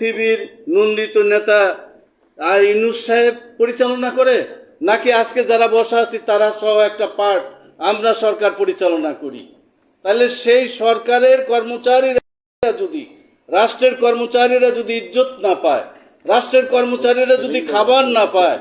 পৃথিবীর নন্দিত নেতা আর ইনুস সাহেব পরিচালনা করে? নাকি আজকে যারা বসা আছি, তারা সহ একটা পার্ট আমরা সরকার পরিচালনা করি? তাহলে সেই সরকারের কর্মচারীরা যদি, রাষ্ট্রের কর্মচারীরা যদি ইজ্জত না পায়, রাষ্ট্রের কর্মচারীরা যদি খাবার না পায়,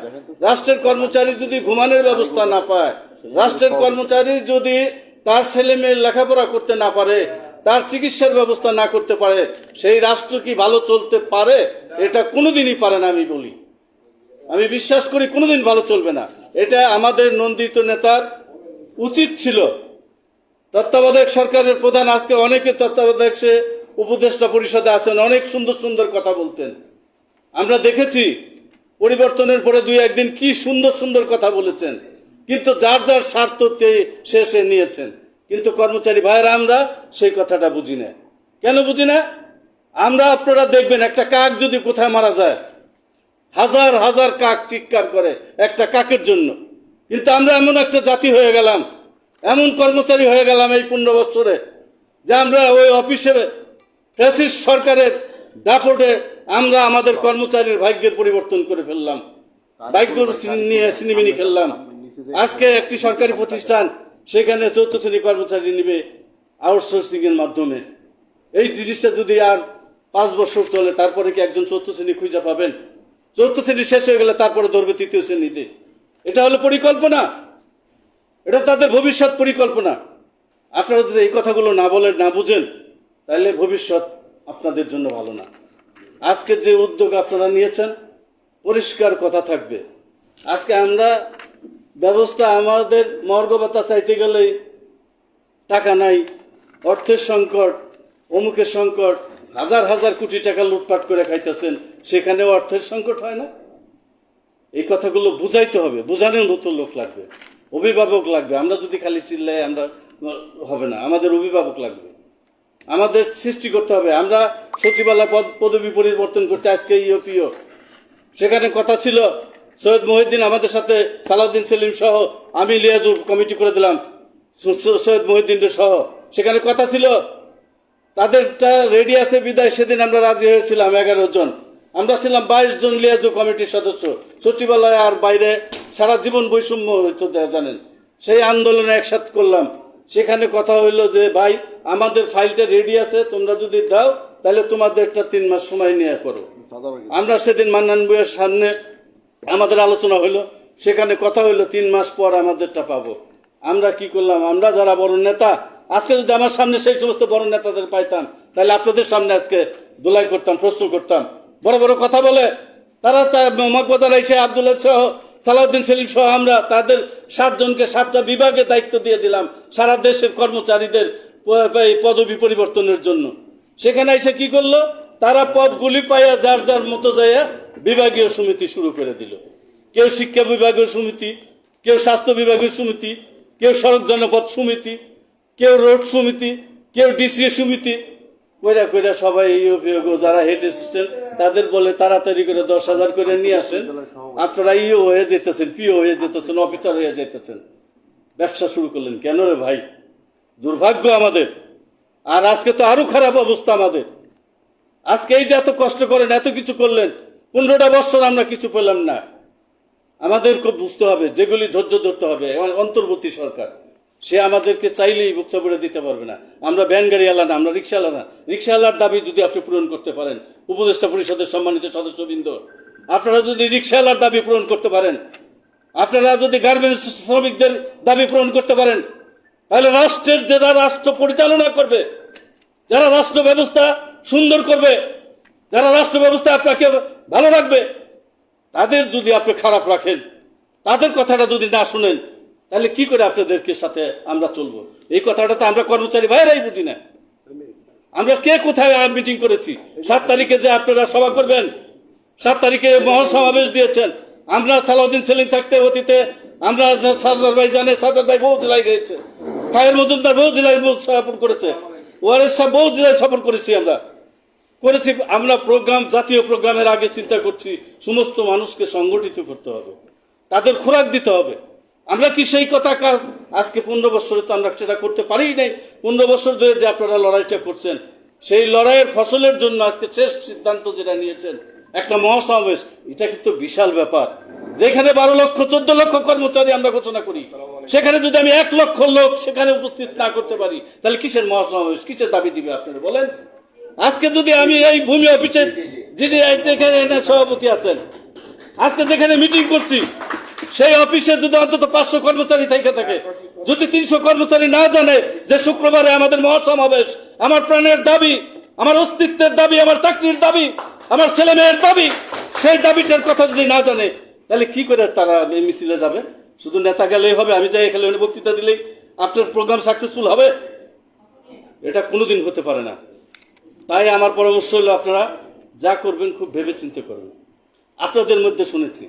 রাষ্ট্রের কর্মচারী যদি ঘুমানোর ব্যবস্থা না পায়, রাষ্ট্রের কর্মচারী যদি তার ছেলে মেয়ের লেখাপড়া করতে না পারে তার চিকিৎসার ব্যবস্থা না করতে পারে, সেই রাষ্ট্র কি ভালো চলতে পারে? এটা কোনোদিনই পারে না আমি বলি। আমি বিশ্বাস করি কোনোদিন ভালো চলবে না। এটা আমাদের নন্দিত নেতার উচিত ছিল। তত্ত্বাবধায়ক সরকারের প্রধান আজকে অনেকে তত্ত্বাবধায়ক সে উপদেষ্টা পরিষদে আছেন, অনেক সুন্দর সুন্দর কথা বলতেন। আমরা দেখেছি পরিবর্তনের পরে দুই একদিন কি সুন্দর সুন্দর কথা বলেছেন। কিন্তু যার যার স্বার্থতে শেষে নিয়েছেন। কিন্তু কর্মচারী ভাইয়েরা আমরা সেই কথাটা বুঝি না। কেন বুঝি না? আমরা আপনারা দেখবেন একটা কাক যদি কোথায় মারা যায় হাজার হাজার কাক চিৎকার করে একটা কাকের জন্য। কিন্তু আমরা এমন একটা জাতি হয়ে গেলাম এমন কর্মচারী হয়ে গেলাম এই পনেরো বছরে যে আমরা ওই অফিসে ফ্যাসিস্ট সরকারের দাপটে আমরা আমাদের কর্মচারীর ভাগ্যের পরিবর্তন করে ফেললাম। ভাগ্য নিয়ে সিনেমিনি খেললাম। আজকে একটি সরকারি প্রতিষ্ঠান সেখানে চৌদ্দ শ্রেণি কর্মচারী নিবে আউটসোর্সিং এর মাধ্যমে। এই জিনিসটা যদি আর পাঁচ বছর চলে, তারপরে কি একজন চৌদ্দ শ্রেণি খুঁজে পাবেন? চৌদ্দ শ্রেণি শেষ হয়ে গেলে তারপরে ধরবে তৃতীয় শ্রেণীতে। এটা হলো পরিকল্পনা। এটা তাদের ভবিষ্যৎ পরিকল্পনা। আপনারা যদি এই কথাগুলো না বলেন, না বুঝেন, তাহলে ভবিষ্যৎ আপনাদের জন্য ভালো না। আজকে যে উদ্যোগ আপনারা নিয়েছেন, পরিষ্কার কথা থাকবে। আজকে আমরা ব্যবস্থা আমাদের মর্গবতা চাইতে গেলেই টাকা নাই, অর্থের সংকট, অমুকের সংকট, হাজার হাজার কোটি টাকা লুটপাট করে খাইতেছেন, সেখানেও অর্থের সংকট হয় না। এই কথাগুলো বুঝাইতে হবে, বোঝানোর মতো লোক লাগবে, অভিভাবক লাগবে। আমরা যদি খালি চিল্লাই আমরা হবে না, আমাদের অভিভাবক লাগবে। আমাদের সৃষ্টি করতে হবে। আমরা সচিবালয় পদ, পদবি পরিবর্তন করছি আজকে ইউপিও। সেখানে কথা ছিল সৈয়দ মহিউদ্দিন আমাদের সাথে সালাউদ্দিন সেলিম সহ আমি লিয়াজু কমিটি করে দিলাম সৈয়দ মহিউদ্দিনের সহ। সেখানে কথা ছিল তাদেরটা রেডি আছে বিদায় সেদিন আমরা রাজি হয়েছিলাম এগারো জন। আমরা ছিলাম বাইশ জন লিয়াজু কমিটির সদস্য। সচিবালয় আর বাইরে সারা জীবন বৈষম্য হইতো জানেন। সেই আন্দোলনে একসাথ করলাম। সেখানে কথা হইল যে ভাই আমাদের ফাইলটা রেডি আছে তোমরা যদি দাও তাহলে তোমাদের একটা তিন মাস সময় নিয়ে করো। আমরা সেদিন মান্নান বইয়ের সামনে আমাদের আলোচনা হইল, সেখানে কথা হইল, তিন মাস পর আমাদেরটা পাবো। আমরা কি করলাম? আমরা যারা বড় নেতা, আজকে যদি আমার সামনে সেই সমস্ত বড় নেতাদের পাইতাম, তাহলে আপনাদের সামনে আজকে দোলাই করতাম, প্রশ্ন করতাম। বড় বড় কথা বলে, তারা মকবদ আলাই শাহ আবদুল্লাহ সহ, সালাউদ্দিন সেলিম সহ আমরা তাদের সাতজনকে সাতটা বিভাগে দায়িত্ব দিয়ে দিলাম, সারা দেশের কর্মচারীদের পদবি পরিবর্তনের জন্য। সেখানে এসে কি করল? তারা পদগুলি পাইয়া যার যার মতো যাইয়া বিভাগীয় সমিতি শুরু করে দিল। কেউ শিক্ষা বিভাগীয় সমিতি, কেউ স্বাস্থ্য বিভাগীয় সমিতি, কেউ সড়ক জনপথ সমিতি, কেউ রোড সমিতি, কেউ ডিসিএ সমিতি। কইরা কইরা সবাই অভিযোগ যারা হেড অ্যাসিস্ট্যান্ট তাদের বলে তাড়াতাড়ি করে দশ হাজার করে নিয়ে আসেন। আপনারা ইও হয়ে যেতেছেন পিও হয়ে যেতেছেন অফিসার হয়ে যেতেছেন ব্যবসা শুরু করলেন। কেন রে ভাই? দুর্ভাগ্য আমাদের। আর আজকে তো আরও খারাপ অবস্থা আমাদের। আজকে এই যে এত কষ্ট করেন, এত কিছু করলেন, পনেরোটা বছর আমরা কিছু পেলাম না। আমাদের খুব বুঝতে হবে, যেগুলি ধৈর্য ধরতে হবে অন্তর্বর্তী সরকার। সে আমাদেরকে চাইলেই বুক চাপড়ে দিতে পারবে না। আমরা ভ্যান গাড়িওয়ালা না, আমরা রিক্সাওয়ালা না। রিক্সাওয়ালার দাবি যদি আপনি পূরণ করতে পারেন, উপদেষ্টা পরিষদের সম্মানিত সদস্যবৃন্দ, আপনারা যদি রিক্সাওয়ালার দাবি পূরণ করতে পারেন, আপনারা যদি গার্মেন্টস শ্রমিকদের দাবি পূরণ করতে পারেন, তাহলে রাষ্ট্রের যারা রাষ্ট্র পরিচালনা করবে, যারা রাষ্ট্র ব্যবস্থা সুন্দর করবে, যারা রাষ্ট্র ব্যবস্থা আপনাকে ভালো রাখবে, তাদের যদি আপনি খারাপ রাখেন, তাদের কথাটা যদি না শুনেন, তাহলে কি করে আপনাদেরকে সাথে আমরা চলবো? এই কথাটা তো আমরা কর্মচারী ভাইয়েরাই বুঝি না। আমরা কে কোথায় মিটিং করেছি? সাত তারিখে যে আপনারা সভা করবেন, সাত তারিখে মহাসমাবেশ দিয়েছেন। আমরা সালাউদ্দিন সেলিম থাকতে অতীতে, আমরা সাজার ভাই জানে সাজার ভাই বহু জেলায় গিয়েছে। খায়ের মজুমদার বহু জেলায় সফর করেছে। ওয়ারেস বহু জেলায় সফর করেছি আমরা। করেছি, আমরা প্রোগ্রাম, জাতীয় প্রোগ্রামের আগে চিন্তা করছি, সমস্ত মানুষকে সংগঠিত করতে হবে। তাদের খোরাক দিতে হবে। আমরা কি সেই কথা কাজ আজকে পনেরো বছরে তো আমরা সেটা করতে পারি নাই। পনেরো বছর ধরে যে আপনারা লড়াইটা করছেন, সেই লড়াইয়ের ফসলের জন্য আজকে শেষ সিদ্ধান্ত যেটা নিয়েছেন, একটা মহাসমাবেশ, এটা কিন্তু বিশাল ব্যাপার। যেখানে বারো লক্ষ, চোদ্দ লক্ষ কর্মচারী আমরা ঘোষণা করি, সেখানে যদি আমি এক লক্ষ লোক সেখানে উপস্থিত না করতে পারি, তাহলে কিসের মহাসমাবেশ, কিসের দাবি দিবে আপনারা বলেন? আজকে যদি আমি এই ভূমি অফিসে যিনি যেখানে সভাপতি আছেন, আজকে যেখানে মিটিং করছি, সেই অফিসে যদি অন্তত পাঁচশো কর্মচারী থেকে থাকে, যদি তিনশো কর্মচারী না জানে যে শুক্রবারে আমাদের মহাসমাবেশ, আমার প্রাণের দাবি, আমার অস্তিত্বের দাবি, আমার চাকরির দাবি, আমার ছেলে মেয়ের দাবি, সেই দাবিটার কথা যদি না জানে, তাহলে কি করে তারা মিছিলে যাবে? শুধু নেতা গেলেই হবে, আমি যাই এখানে বক্তৃতা দিলেই, আপনার প্রোগ্রাম সাকসেসফুল হবে? এটা কোনোদিন হতে পারে না। তাই আমার পরামর্শ হলো আপনারা যা করবেন খুব ভেবে চিন্তে করবেন। আপনাদের মধ্যে শুনেছি,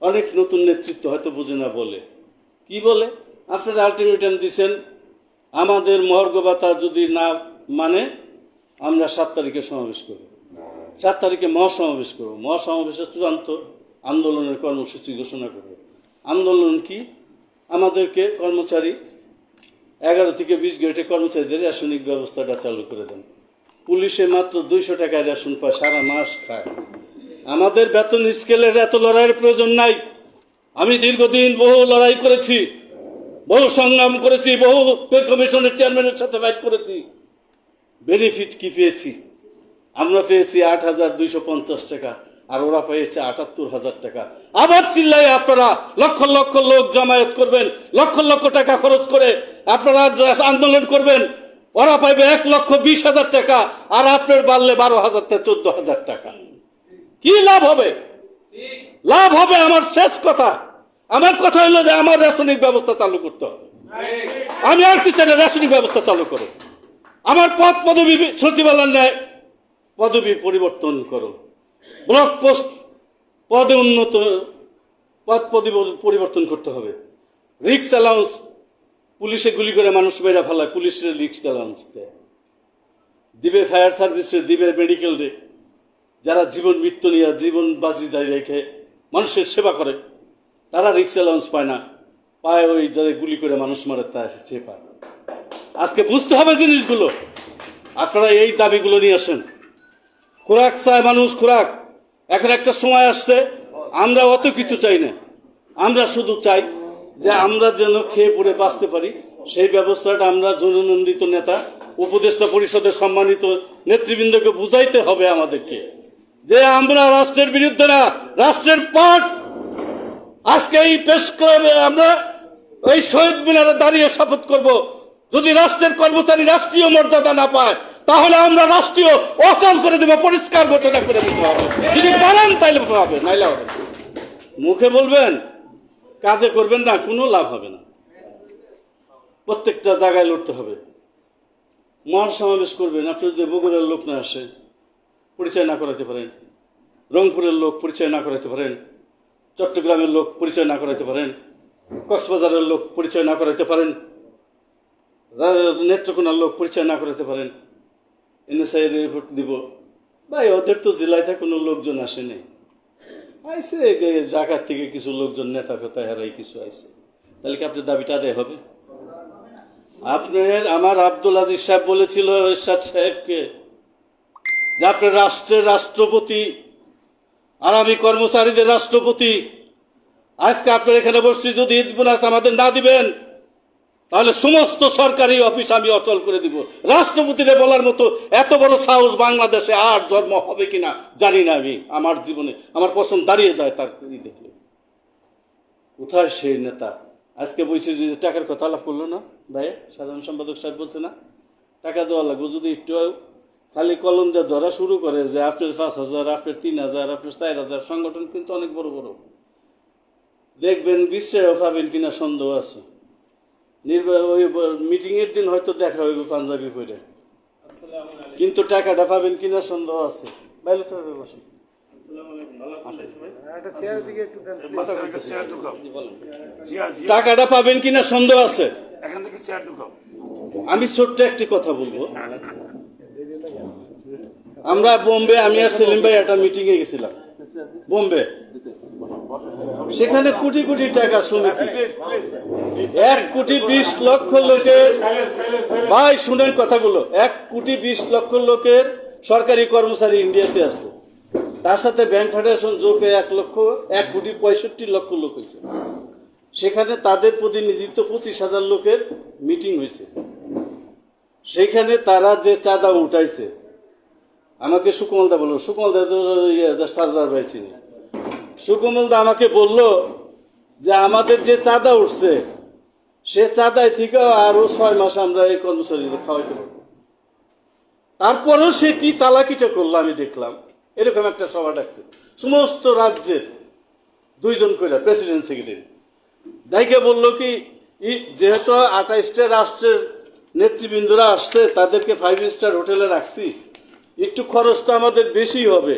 অনেক নতুন নেতৃত্ব হয়তো বুঝে না বলে। কি বলে? আপনারা আলটিমেটাম দিছেন, আমাদের মর্গ ভাতা যদি না মানে আমরা সাত তারিখে সমাবেশ করব। সাত তারিখে মহাসমাবেশ করব। মহাসমাবেশের চূড়ান্ত আন্দোলনের কর্মসূচি ঘোষণা করব। আন্দোলন কি? আমাদেরকে কর্মচারী এগারো থেকে বিশ গ্রেডে কর্মচারীদের রেশনিক ব্যবস্থাটা চালু করে দেন। পুলিশে মাত্র দুইশো টাকায় রেশন পায়, সারা মাস খায়। আমাদের বেতন স্কেলের এত লড়াইয়ের প্রয়োজন নাই। আমি দীর্ঘদিন বহু লড়াই করেছি, বহু সংগ্রাম করেছি, বহু কমিশনের চেয়ারম্যানের সাথে ফাইট করেছি। বেনিফিট কি পেয়েছি? আমরা পেয়েছি আট হাজার দুইশো পঞ্চাশ টাকা, আর ওরা পেয়েছে আটাত্তর হাজার টাকা। আবার চিল্লাই আপনারা, লক্ষ লক্ষ লোক জমায়েত করবেন, লক্ষ লক্ষ টাকা খরচ করে আপনারা আন্দোলন করবেন। ওরা পাইবে এক লক্ষ বিশ হাজার টাকা, আর আপনার বাড়লে বারো হাজার থেকে চোদ্দ হাজার টাকা। কি লাভ হবে? লাভ হবে আমার শেষ কথা। আমার কথা হলো যে আমার রেশনিক ব্যবস্থা চালু করতে হবে। আমি কি চাই রেশনিক ব্যবস্থা চালু করো আমার পদ পদবি সচিবালয় নেয়, পদবি পরিবর্তন করো। ব্লক পোস্ট পদে উন্নত, পদ পদবি পরিবর্তন করতে হবে। রিক্স অ্যালাউন্স পুলিশে গুলি করে মানুষ মেয়েরা ফেলায়, পুলিশের রিক্স অ্যালাউন্স দেয় দিবে ফায়ার সার্ভিসে দিবে মেডিকেল রে। যারা জীবন মৃত্যু নিয়ে, জীবন বাজি দাঁড়িয়ে রেখে মানুষের সেবা করে, তারা রিক্স অ্যালাউন্স পায় না। পায় ওই যারা গুলি করে মানুষ মারে তা সে পায়। আজকে বুঝতে হবে জিনিসগুলো। আপনারা এই দাবিগুলো নিয়ে আসেন। খোরাক চায় মানুষ, খোরাক। এখন একটা সময় আসছে, আমরা অত কিছু চাই না। আমরা শুধু চাই যে আমরা যেন খেয়ে পড়ে বাঁচতে পারি, সেই ব্যবস্থাটা আমরা জননন্দিত নেতা, উপদেষ্টা পরিষদের সম্মানিত নেতৃবৃন্দকে বুঝাইতে হবে আমাদেরকে। যে আমরা রাষ্ট্রের বিরুদ্ধে না, রাষ্ট্রের পাট আজকে এই প্রেস ক্লাবে আমরা ওই শহীদ মিনারে দাঁড়িয়ে শপথ করব। যদি রাষ্ট্রের কর্মচারী রাষ্ট্রীয় মর্যাদা না পায়, তাহলে আমরা রাষ্ট্রীয় অচল করে দেবো, পরিষ্কার ঘোষণা করে দিতে হবে। যদি পারেন তাইলে হবে, নাইলে হবে মুখে বলবেন কাজে করবেন না, কোনো লাভ হবে না। প্রত্যেকটা জায়গায় লড়তে হবে। মহান সমাবেশ করবেন। আপনি যদি বগুড়ার লোক না আসে, পরিচয় না করাতে পারেন। রংপুরের লোক পরিচয় না করাতে পারেন। চট্টগ্রামের লোক পরিচয় না করাতে পারেন। কক্সবাজারের লোক পরিচয় না করাতে পারেন। নেত্রকোনার লোক পরিচয় না করাতে পারেন। এনএসআই রিপোর্ট দিব। ভাই, ওদের তো জেলায় থেকে কোনো লোকজন আসে নাই। আইসে ঢাকার থেকে কিছু লোকজন নেতা ফেতা হেরাই কিছু আইসে। তাহলে কি আপনার দাবিটা আদায় হবে? আপনার, আমার আব্দুল আজিজ সাহেব বলেছিল, এরশাদ সাহেবকে যে আপনার রাষ্ট্রের রাষ্ট্রপতি আর আমি কর্মচারীদের রাষ্ট্রপতি। আজকে আপনার এখানে বসছি, যদি ঈদ বোনাস আমাদের না দিবেন তাহলে সমস্ত সরকারি অফিস আমি অচল করে দিব। রাষ্ট্রপতিরে বলার মতো এত বড় সাহস বাংলাদেশে আর জন্ম হবে কিনা জানি না আমি, আমার জীবনে। আমার পছন্দ দাঁড়িয়ে যায় তার দেখলে। কোথায় সেই নেতা? আজকে বলছে যে টাকার কথা আলাপ করল না, ভাই, সাধারণ সম্পাদক সাহেব বলছে না। টাকা দেওয়া লাগবে যদি একটু খালি কলম দিয়ে ধরা শুরু করে যে আপনার পাঁচ হাজার, আপনার তিন হাজার, আপনার চার হাজার, সংগঠন কিন্তু অনেক বড় বড়। দেখবেন বিশ্বেও পাবেন কিনা সন্দেহ আছে। ওই মিটিং এর দিন হয়তো দেখা হইবে পাঞ্জাবি পরে কিন্তু টাকাটা পাবেন কিনা সন্দেহ আছে। বাইরে তো হবে বসেন জিয়া টাকাটা পাবেন কিনা সন্দেহ আছে। আমি ছোট্ট একটি কথা বলব। আমরা বোম্বে আমি আর সেলিম ভাই একটা মিটিংয়ে গেছিলাম। বোম্বে। সেখানে কোটি কোটি টাকা প্লিজ এক কোটি বিশ লক্ষ লোকের ভাই শুনেন কথাগুলো। এক কোটি বিশ লক্ষ লোকের সরকারি কর্মচারী ইন্ডিয়াতে আছে। তার সাথে ব্যাংক ফেডারেশন যোগে এক লক্ষ এক কোটি পঁয়ষট্টি লক্ষ লোক হয়েছে। সেখানে তাদের প্রতিনিধিত্ব পঁচিশ হাজার লোকের মিটিং হয়েছে। সেইখানে তারা যে চাঁদা উঠাইছে আমাকে সুকমলদা বলল সুকমলদা ইয়ে, ভাই চিনি। সুকমলদা আমাকে বলল যে আমাদের যে চাঁদা উঠছে, সে চাঁদায় থেকে আরও ছয় মাস আমরা এই কর্মচারীদের খাওয়াইতে পারব। তারপরেও সে কি চালাকিটা করল আমি দেখলাম। এরকম একটা সভা ডাকছে। সমস্ত রাজ্যের দুইজন করে প্রেসিডেন্ট, সেক্রেটারি। ডাইকে বলল কি যেহেতু আঠাইশটা রাষ্ট্রের নেতৃবৃন্দরা আসছে, তাদেরকে ফাইভ স্টার হোটেলে রাখছি, একটু খরচ তো আমাদের বেশি হবে।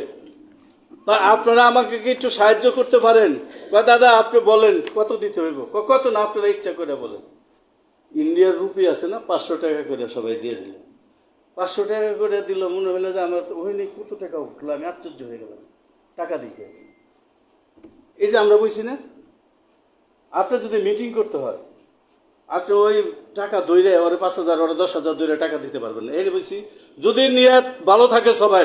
তা আপনারা আমাকে কি একটু সাহায্য করতে পারেন? বা দাদা, আপনি বলেন, কত দিতে হইব? কত না, আপনারা ইচ্ছা করে বলেন। ইন্ডিয়ার রুপি আছে না? পাঁচশো টাকা করে সবাই দিয়ে দিল। পাঁচশো টাকা করে দিল, মনে হলো যে আমার ওই কত টাকা উঠল, আমি আশ্চর্য হয়ে গেলাম। টাকা দিকে এই যে আমরা বলছি না? আপনার যদি মিটিং করতে হয়, আপনি ওই টাকা দইরে ওরে পাঁচ হাজার, ওরে দশ হাজার দইরে টাকা দিতে পারবেন এই বলছি যদি নিয়াত ভালো থাকে সবাই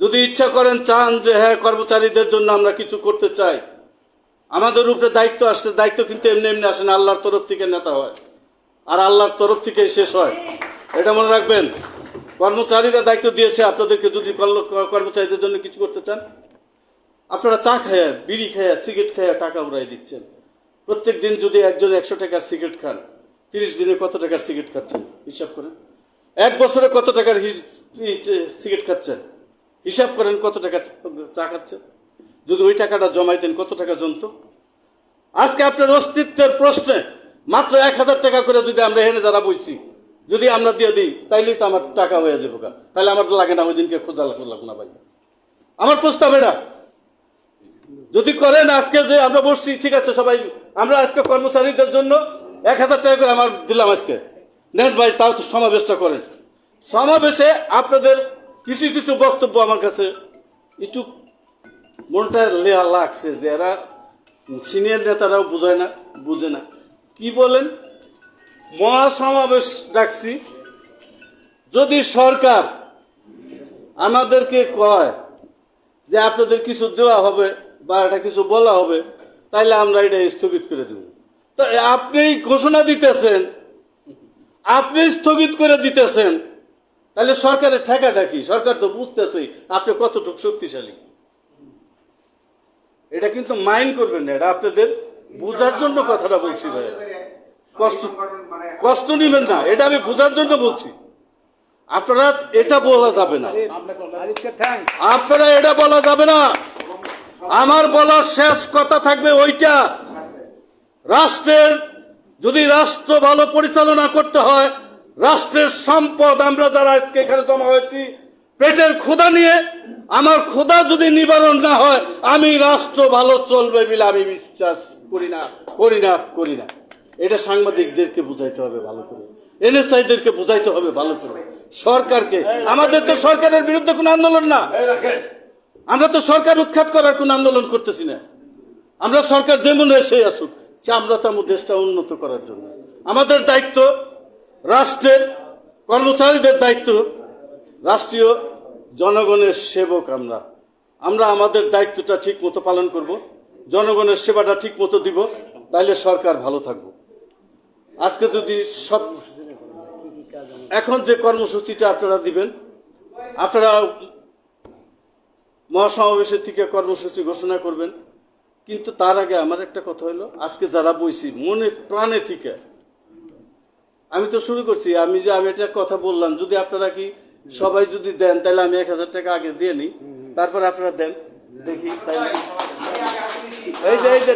যদি ইচ্ছা করেন, চান যে হ্যাঁ কর্মচারীদের জন্য আমরা কিছু করতে চাই। আমাদের উপরে দায়িত্ব আসছে, দায়িত্ব কিন্তু এমনি এমনি আসে না, আল্লাহর তরফ থেকে নেতা হয়। আর আল্লাহর তরফ থেকে শেষ হয়। এটা মনে রাখবেন, কর্মচারীরা দায়িত্ব দিয়েছে, আপনাদেরকে যদি কর্মচারীদের জন্য কিছু করতে চান, আপনারা চা খায়া বিড়ি খায়া সিগারেট খায়া টাকা উড়াই দিচ্ছেন। প্রত্যেক দিন যদি একজন একশো টাকার সিগারেট খান, তিরিশ দিনে কত টাকার সিগারেট খাচ্ছেন? হিসাব করেন। এক বছরে কত টাকার সিগারেট খাচ্ছেন? হিসাব করেন কত টাকা চা খাচ্ছেন যদি ওই টাকাটা জমাইতেন, কত টাকা জমতো? আজকে আপনার অস্তিত্বের প্রশ্নে মাত্র এক হাজার টাকা করে যদি আমরা হেনে যারা বইছি, যদি আমরা দিয়ে দিই, তাইলেই তো আমার টাকা হয়ে যাব গা। তাহলে আমার লাগে না, ওই দিনকে খোঁজা লাগবে না ভাই। আমার প্রস্তাব এটা। যদি করেন আজকে যে আমরা বসছি, ঠিক আছে সবাই, আমরা আজকে কর্মচারীদের জন্য এক হাজার টাকা করে আমার দিলাম আজকে। নেন ভাই, তাও তো সমাবেশটা করেন। সমাবেশে আপনাদের কিছু কিছু বক্তব্য আমার কাছে একটু মনটা লেয়া লাগছে যে এরা সিনিয়র নেতারাও বোঝায় না, বুঝে না। কি বলেন? মহাসমাবেশ ডাকছি। যদি সরকার আমাদেরকে কয় যে আপনাদের কিছু দেওয়া হবে বা এটা কিছু বলা হবে, তাইলে আমরা এটা স্থগিত করে দেব। তো আপনি ঘোষণা দিতেছেন, আপনি স্থগিত করে দিতেছেন। তাহলে সরকারের ঠেকাটা কি? সরকার তো বুঝতেছে, আপনি কতটুকু শক্তিশালী। এটা কিন্তু মাইন্ড করবেন না, এটা আপনাদের বোঝার জন্য কথাটা বলছি ভাই কষ্ট কষ্ট নেবেন না, এটা আমি বোঝার জন্য বলছি। আপনারা এটা বলা যাবে না। আপনারা এটা বলা যাবে না। আমার বলার শেষ কথা থাকবে ওইটা, রাষ্ট্রের যদি রাষ্ট্র ভালো পরিচালনা করতে হয় রাষ্ট্রের সম্পদ আমরা যারা আজকে এখানে জমা হয়েছি পেটের ক্ষুধা নিয়ে আমার ক্ষুধা যদি নিবারণ না হয় আমি রাষ্ট্র ভালো চলবে বলে আমি বিশ্বাস করি না করি না করি না। এটা সাংবাদিকদেরকে বুঝাইতে হবে ভালো করে। এনএসআইদেরকে বুঝাইতে হবে ভালো করে। সরকারকে। আমাদের তো সরকারের বিরুদ্ধে কোনো আন্দোলন না। আমরা তো সরকার উৎখাত করার কোনো আন্দোলন করতেছি না। আমরা সরকার যেমন এসে আসুক যে আমরা চাবো দেশটা উন্নত করার জন্য। আমাদের দায়িত্ব রাষ্ট্রের কর্মচারীদের দায়িত্ব রাষ্ট্রীয় জনগণের সেবক আমরা। আমরা আমাদের দায়িত্বটা ঠিক মতো পালন করব, জনগণের সেবাটা ঠিক মতো দিব, তাইলে সরকার ভালো থাকব। আজকে যদি সব এখন যে কর্মসূচিটা আপনারা দিবেন, আপনারা মহাসমাবেশের থেকে কর্মসূচি ঘোষণা করবেন, কিন্তু তার আগে আমার একটা কথা হলো আজকে যারা বইছি, মনে প্রাণে থেকে আমি তো শুরু করছি আমি যে আমি একটা কথা বললাম যদি আপনারা কি সবাই যদি দেন তাহলে আমি এক হাজার টাকা আগে দিয়ে নিই তারপর আপনারা দেন দেখি তাই এই যে এই যে